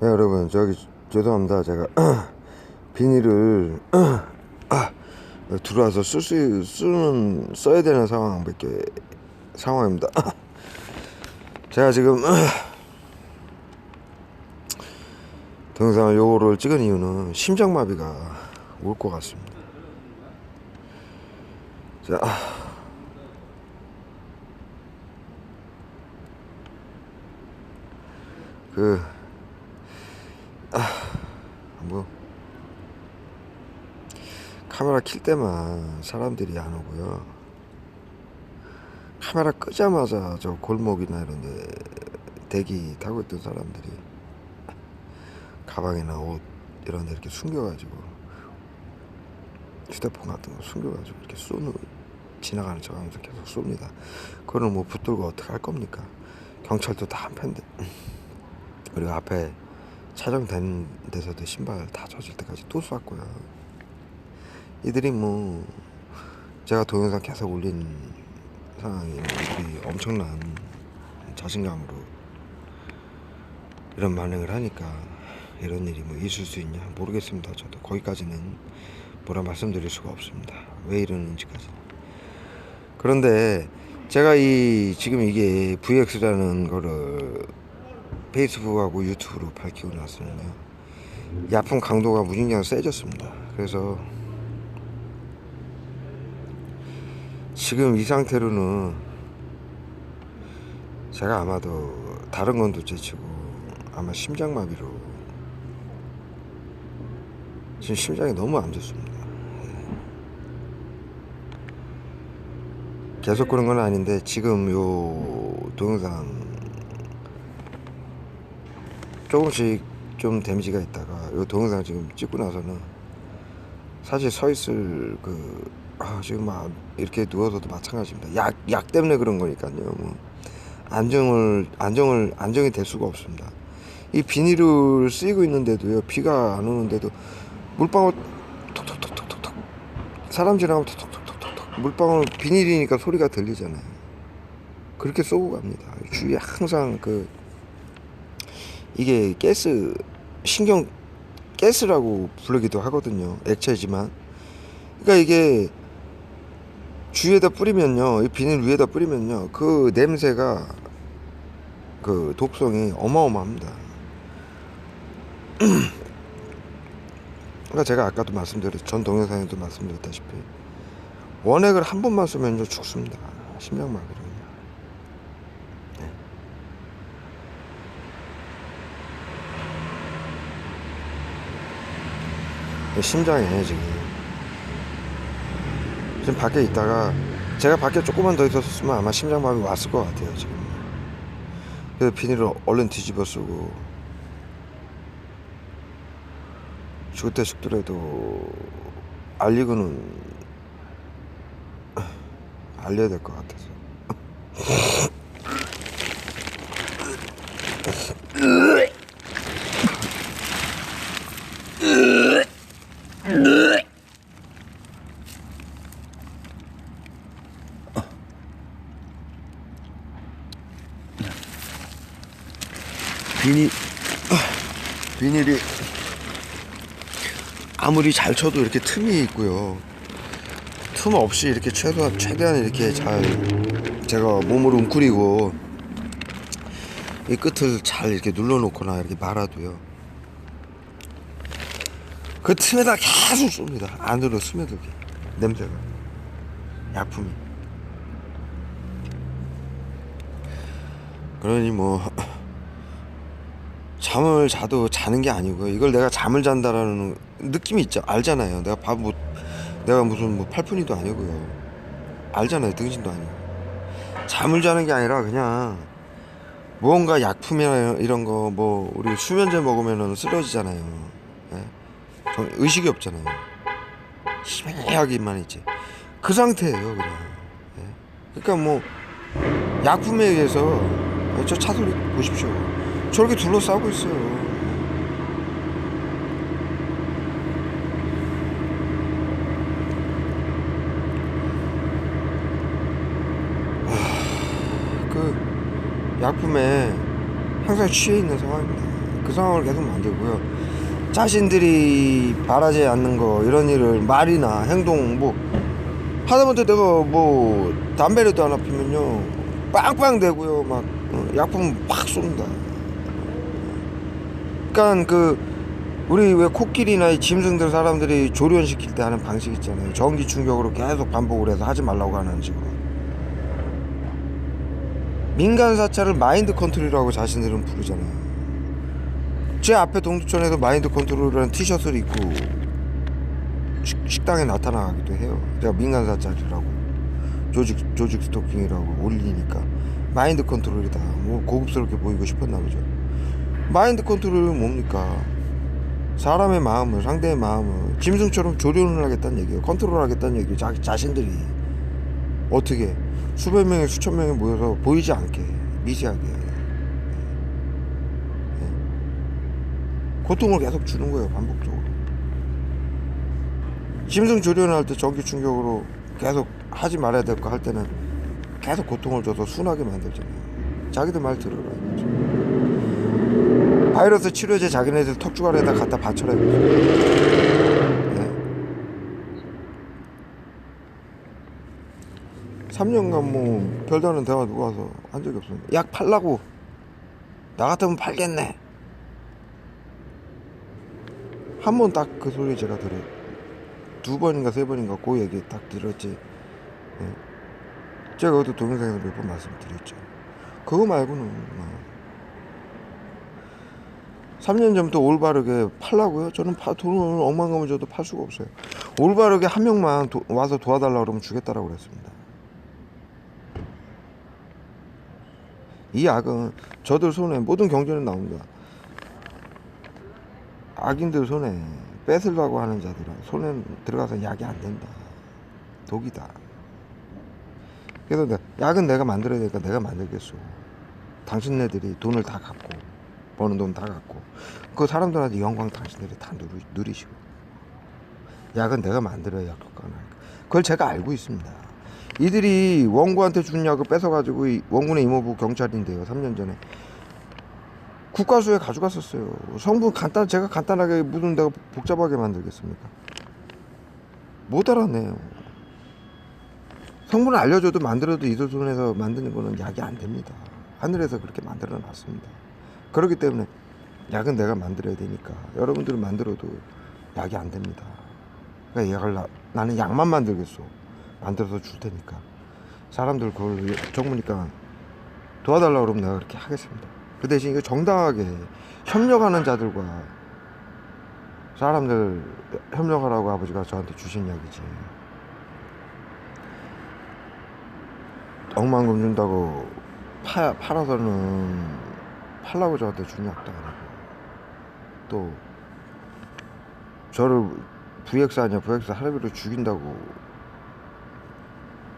네, 여러분 저기 죄송합니다. 제가 비닐을 아, 들어와서 쓸 수 쓰는 써야 되는 상황밖에 상황입니다. 제가 지금 동영상을 요거를 찍은 이유는 심장마비가 올 것 같습니다. 자 그, 아, 뭐, 카메라 킬 때만 사람들이 안 오고요. 카메라 끄자마자 저 골목이나 이런 데 대기 타고 있던 사람들이 가방이나 옷 이런 데 이렇게 숨겨가지고 휴대폰 같은 거 숨겨가지고 이렇게 쏘는 지나가는 척 하면서 계속 쏩니다. 그거는 뭐 붙들고 어떻게 할 겁니까? 경찰도 다 한편데. 그리고 앞에 촬영된 데서도 신발 다 젖을 때까지 또 쐈고요. 이들이 뭐 제가 동영상 계속 올린 상황이 이들이 엄청난 자신감으로 이런 반응을 하니까 이런 일이 뭐 있을 수 있냐 모르겠습니다. 저도 거기까지는 뭐라 말씀드릴 수가 없습니다. 왜 이러는지까지. 그런데 제가 이 지금 이게 VX라는 거를 페이스북하고 유튜브로 밝히고 이 아픔 강도가 무진장 세졌습니다. 그래서 지금 이 상태로는 제가 아마도 다른 건 둘째치고 아마 심장마비로 지금 심장이 너무 안 좋습니다. 예. 계속 그런 건 아닌데 지금 요 동영상 조금씩 좀 데미지가 있다가 이 동영상 지금 찍고 나서는 사실 서 있을 그 아, 지금 막 이렇게 누워서도 마찬가지입니다. 약, 약 때문에 그런 거니까요. 뭐 안정을 안정을 안정이 될 수가 없습니다. 이 비닐을 쓰이고 있는데도요. 비가 안 오는데도 물방울 톡톡톡톡톡 사람 지나가면 톡톡톡톡톡 물방울 비닐이니까 소리가 들리잖아요. 그렇게 쏘고 갑니다. 주위에 항상 그 이게 가스 신경 가스라고 부르기도 하거든요. 액체지만. 그러니까 이게 주위에다 뿌리면요. 이 비닐 위에다 뿌리면요. 그 냄새가 그 독성이 어마어마합니다. 그러니까 제가 아까도 말씀드렸 전 동영상에도 말씀드렸다시피 원액을 한 번만 쓰면요 죽습니다. 심장마비로. 심장에 지금. 지금 밖에 있다가 제가 밖에 조금만 더 있었으면 아마 심장마비 왔을 것 같아요 지금. 그래서 비닐을 얼른 뒤집어 쓰고 죽을 때 죽더라도 알리고는 알려야 될 것 같아서 비닐 비닐이 아무리 잘 쳐도 이렇게 틈이 있고요. 틈 없이 이렇게 최소한 최대한 이렇게 잘 제가 몸을 웅크리고 이 끝을 잘 이렇게 눌러놓거나 이렇게 말아도요. 그 틈에다 계속 쏩니다. 안으로 스며들게 냄새가 약품이. 그러니 뭐 잠을 자도 자는 게 아니고요. 이걸 내가 잠을 잔다라는 느낌이 있죠. 알잖아요. 내가 밥 뭐, 내가 무슨 뭐 팔푼이도 아니고요. 알잖아요. 등신도 아니고. 잠을 자는 게 아니라 그냥 무언가 약품이나 이런 거 뭐 우리 수면제 먹으면은 쓰러지잖아요. 예? 정- 의식이 없잖아요. 희미하기만 있지. 그 상태예요, 그냥. 예? 그러니까 뭐 약품에 의해서 저 차 소리 보십시오. 저렇게 둘러싸고 있어요. 그 약품에 항상 취해 있는 상황입니다. 그 상황을 계속 만들고요. 자신들이 바라지 않는 거 이런 일을 말이나 행동 뭐 하다못해 내가 뭐 담배라도 하나 피면요 빵빵 대고요 막 어, 약품 팍 쏩니다. 그러니까 그 우리 왜 코끼리나 이 짐승들 사람들이 조련시킬 때 하는 방식 있잖아요. 전기 충격으로 계속 반복을 해서 하지 말라고 하는 식으로. 민간 사찰을 마인드 컨트롤이라고 자신들은 부르잖아요. 제 앞에 동두천에서 마인드 컨트롤이라는 티셔츠를 입고 식, 식당에 나타나기도 해요. 제가 민간 사찰이라고 조직 조직 스토킹이라고 올리니까 마인드 컨트롤이다. 뭐 고급스럽게 보이고 싶었나 보죠. 마인드 컨트롤은 뭡니까? 사람의 마음을 상대의 마음을 짐승처럼 조련을 하겠다는 얘기예요. 컨트롤 하겠다는 얘기예요. 자기 자신들이 어떻게 수백 명이 수천 명이 모여서 보이지 않게 미세하게 예. 고통을 계속 주는 거예요. 반복적으로. 짐승 조련을 할 때 전기 충격으로 계속 하지 말아야 될 거 할 때는 계속 고통을 줘서 순하게 만들잖아요. 자기들 말 들으라. 바이러스 치료제 자기네들 턱주갈에다 갖다 이거죠. 네. 3년간 뭐 별다른 대화 누가 와서 한 적이 없습니다. 약 팔라고 나 같으면 팔겠네. 한 번 딱 그 소리 제가 들어요. 두 번인가 세 번인가 그 얘기 딱 들었지. 예. 제가 그것도 동영상에서 몇 번 말씀드렸죠. 그거 말고는 뭐 3년 전부터 올바르게 팔라고요? 저는 파, 돈을 억만금을 줘도 팔 수가 없어요. 올바르게 한 명만 도- 와서 도와달라고 그러면 주겠다라고 그랬습니다. 이 약은 저들 손에 모든 경제는 나옵니다. 악인들 손에 뺏으려고 하는 자들은 손에 들어가서 약이 안 된다. 독이다. 그래서 약은 내가 만들어야 되니까 내가 만들겠소. 당신네들이 돈을 다 갖고 버는 돈 다 갖고 그 사람들한테 영광 당신들이 다 누리, 누리시고 약은 내가 만들어야 약 효과가 나니까 그걸 제가 알고 있습니다. 이들이 원구한테 준 약을 뺏어가지고 이 원군의 이모부 경찰인데요. 3년 전에 국가수에 가져갔었어요. 성분 간단 제가 간단하게 무슨 내가 복잡하게 만들겠습니까? 못 알아내요. 성분을 알려줘도 만들어도 이들 손에서 만드는 거는 약이 안 됩니다. 하늘에서 그렇게 만들어 놨습니다. 그렇기 때문에 약은 내가 만들어야 되니까 여러분들은 만들어도 약이 안 됩니다. 그러니까 약을 나, 나는 약만 만들겠어. 만들어서 줄 테니까 사람들 그걸 적으니까 도와달라고 그러면 내가 그렇게 하겠습니다. 그 대신 이거 정당하게 협력하는 자들과 사람들 협력하라고 아버지가 저한테 주신 약이지. 억만금 준다고 파, 팔아서는 팔라고 저한테 준 약도 아니고 또 저를 VX 아니야 VX 할아비로 죽인다고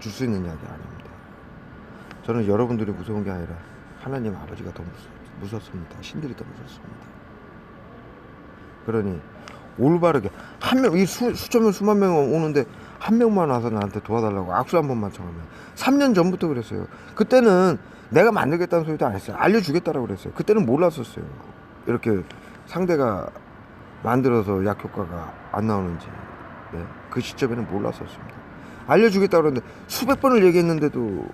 줄 수 있는 약이 아닙니다. 저는 여러분들이 무서운 게 아니라 하나님 아버지가 더 무섭, 무섭습니다. 신들이 더 무섭습니다. 그러니 올바르게 한 명 이 수천 명 수만 명 오는데 한 명만 와서 나한테 도와달라고 악수 한 번만 청하면 3년 전부터 그랬어요. 그때는 내가 만들겠다는 소리도 안 했어요. 알려주겠다라고 그랬어요. 그때는 몰랐었어요. 이렇게 상대가 만들어서 약 효과가 안 나오는지 네. 그 시점에는 몰랐었습니다. 알려주겠다고 그러는데 수백 번을 얘기했는데도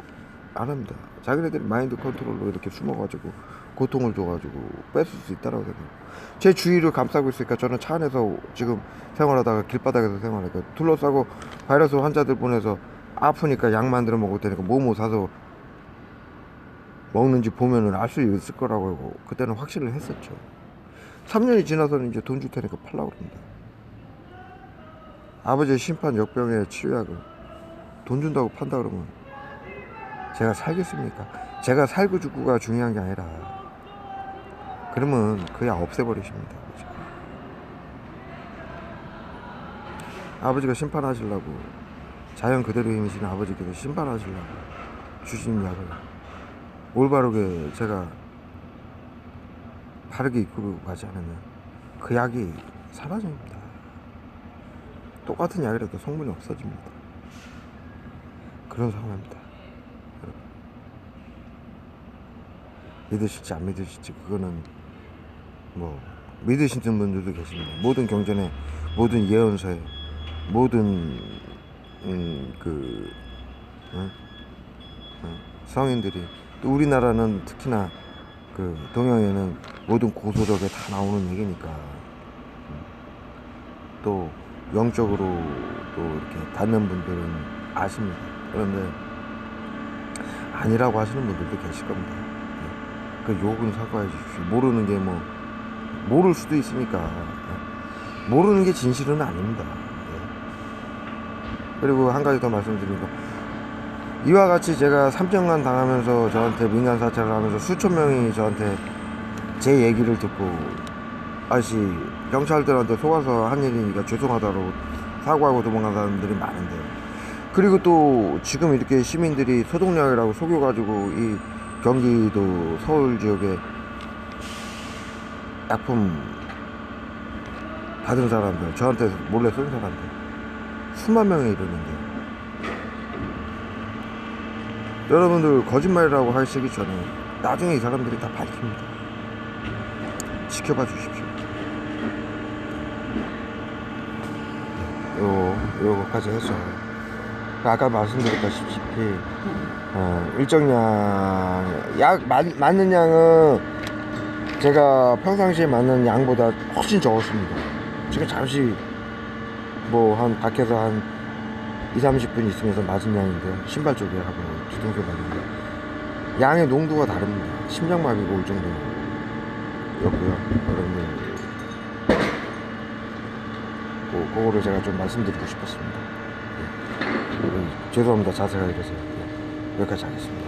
안 합니다. 자기네들이 마인드 컨트롤로 이렇게 숨어가지고 고통을 줘가지고 뺏을 수 있다라고 생각해요. 제 주위를 감싸고 있으니까 저는 차 안에서 지금 생활하다가 길바닥에서 생활하니까 둘러싸고 바이러스 환자들 보내서 아프니까 약 만들어 먹을 테니까 뭐뭐 사서 먹는지 보면은 알 수 있을 거라고 하고 그때는 확신을 했었죠. 3년이 지나서는 이제 돈 줄 테니까 팔라고 그럽니다. 아버지의 심판 역병의 치료약을 돈 준다고 판다 그러면 제가 살겠습니까? 제가 살고 죽고가 중요한 게 아니라 그러면 그약 없애버리십니다. 아버지. 아버지가 심판하시려고 자연 그대로 임이신 아버지께서 심판하시려고 주신 약을 올바르게 제가 바르게 이끌고 가지 않으면 그 약이 사라집니다. 똑같은 약이라도 성분이 없어집니다. 그런 상황입니다. 믿으실지 안 믿으실지 그거는 뭐 믿으시는 분들도 계십니다. 모든 경전에 모든 예언서에 모든 음그 어? 어, 성인들이 또 우리나라는 특히나 그 동양에는 모든 고소적에 다 나오는 얘기니까 음. 또 영적으로 또 이렇게 닿는 분들은 아십니다. 그런데 아니라고 하시는 분들도 계실 겁니다. 예. 그 욕은 사과해 주십시오. 모르는 게뭐 모를 수도 있으니까 예. 모르는 게 진실은 아닙니다. 예. 그리고 한 가지 더 말씀드리고 이와 같이 제가 3년간 당하면서 저한테 민간 사찰을 하면서 수천 명이 저한테 제 얘기를 듣고 아저씨 경찰들한테 속아서 한 일이니까 죄송하다고 사과하고 도망간 사람들이 많은데 그리고 또 지금 이렇게 시민들이 소독약이라고 속여가지고 이 경기도 서울 지역에 약품 받은 사람들 저한테 몰래 쏜 사람들. 수만 명에 이르는데. 여러분들 거짓말이라고 하시기 전에 나중에 이 사람들이 다 밝힙니다. 지켜봐 주십시오. 요 요거까지 해서 아까 말씀드렸다시피 어, 일정 양, 약 맞, 맞는 양은 제가 평상시에 맞는 양보다 훨씬 적었습니다. 지금 잠시 뭐 한 밖에서 한 2, 30분 있으면서 맞은 양인데요. 신발 쪽에 하고 뒤통수 맞은데 양의 농도가 다릅니다. 심장마비가 올 정도였고요. 여러분들 그, 그거를 제가 좀 말씀드리고 싶었습니다. 예. 음, 죄송합니다. 자세가 이래서 예. 여기까지 하겠습니다.